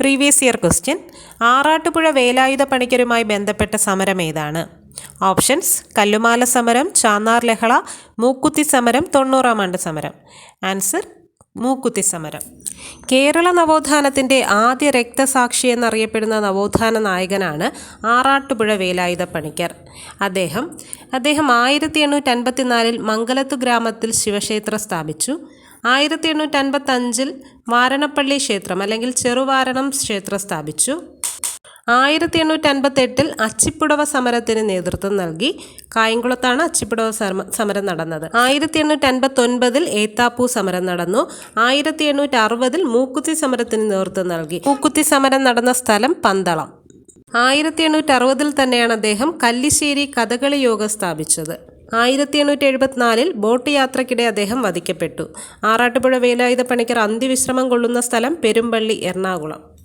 Previous year question Arattupuzha Velayudha പണിക്കരുമായി ബന്ധപ്പെട്ട സമരം ഏതാണ്? ഓപ്ഷൻസ് കല്ലുമാല സമരം ചാന്നാർ ലഹള മൂക്കുത്തി സമരം തൊണ്ണൂറാം ആണ്ട് സമരം. ആൻസർ മൂക്കുത്തി സമരം. കേരള നവോത്ഥാനത്തിന്റെ ആദ്യ രക്തസാക്ഷി എന്നറിയപ്പെടുന്ന നവോത്ഥാന നായകനാണ് ആറാട്ടുപുഴ വേലായുധ പണിക്കർ. അദ്ദേഹം അദ്ദേഹം ആയിരത്തി എണ്ണൂറ്റി അൻപത്തിനാലിൽ മംഗലത്തു ഗ്രാമത്തിൽ ശിവക്ഷേത്രം സ്ഥാപിച്ചു. ആയിരത്തി എണ്ണൂറ്റി അൻപത്തി അഞ്ചിൽ വാരണപ്പള്ളി ക്ഷേത്രം അല്ലെങ്കിൽ ചെറുവാരണം ക്ഷേത്രം സ്ഥാപിച്ചു. ആയിരത്തി എണ്ണൂറ്റി അൻപത്തെട്ടിൽ അച്ചിപ്പുടവ സമരത്തിന് നേതൃത്വം നൽകി. കായംകുളത്താണ് അച്ചിപ്പുടവ സമരം നടന്നത്. ആയിരത്തി എണ്ണൂറ്റി അൻപത്തി ഒൻപതിൽ ഏത്താപ്പൂ സമരം നടന്നു. ആയിരത്തി എണ്ണൂറ്റി അറുപതിൽ മൂക്കുത്തി സമരത്തിന് നേതൃത്വം നൽകി. മൂക്കുത്തി സമരം നടന്ന സ്ഥലം പന്തളം. ആയിരത്തി എണ്ണൂറ്റി അറുപതിൽ തന്നെയാണ് അദ്ദേഹം കല്ലിശ്ശേരി കഥകളി യോഗം സ്ഥാപിച്ചത്. ആയിരത്തി എണ്ണൂറ്റി എഴുപത്തിനാലിൽ ബോട്ട് യാത്രക്കിടെ അദ്ദേഹം വധിക്കപ്പെട്ടു. ആറാട്ടുപുഴ വേലായുധ പണിക്കർ അന്തിവിശ്രമം കൊള്ളുന്ന സ്ഥലം പെരുമ്പള്ളി എറണാകുളം.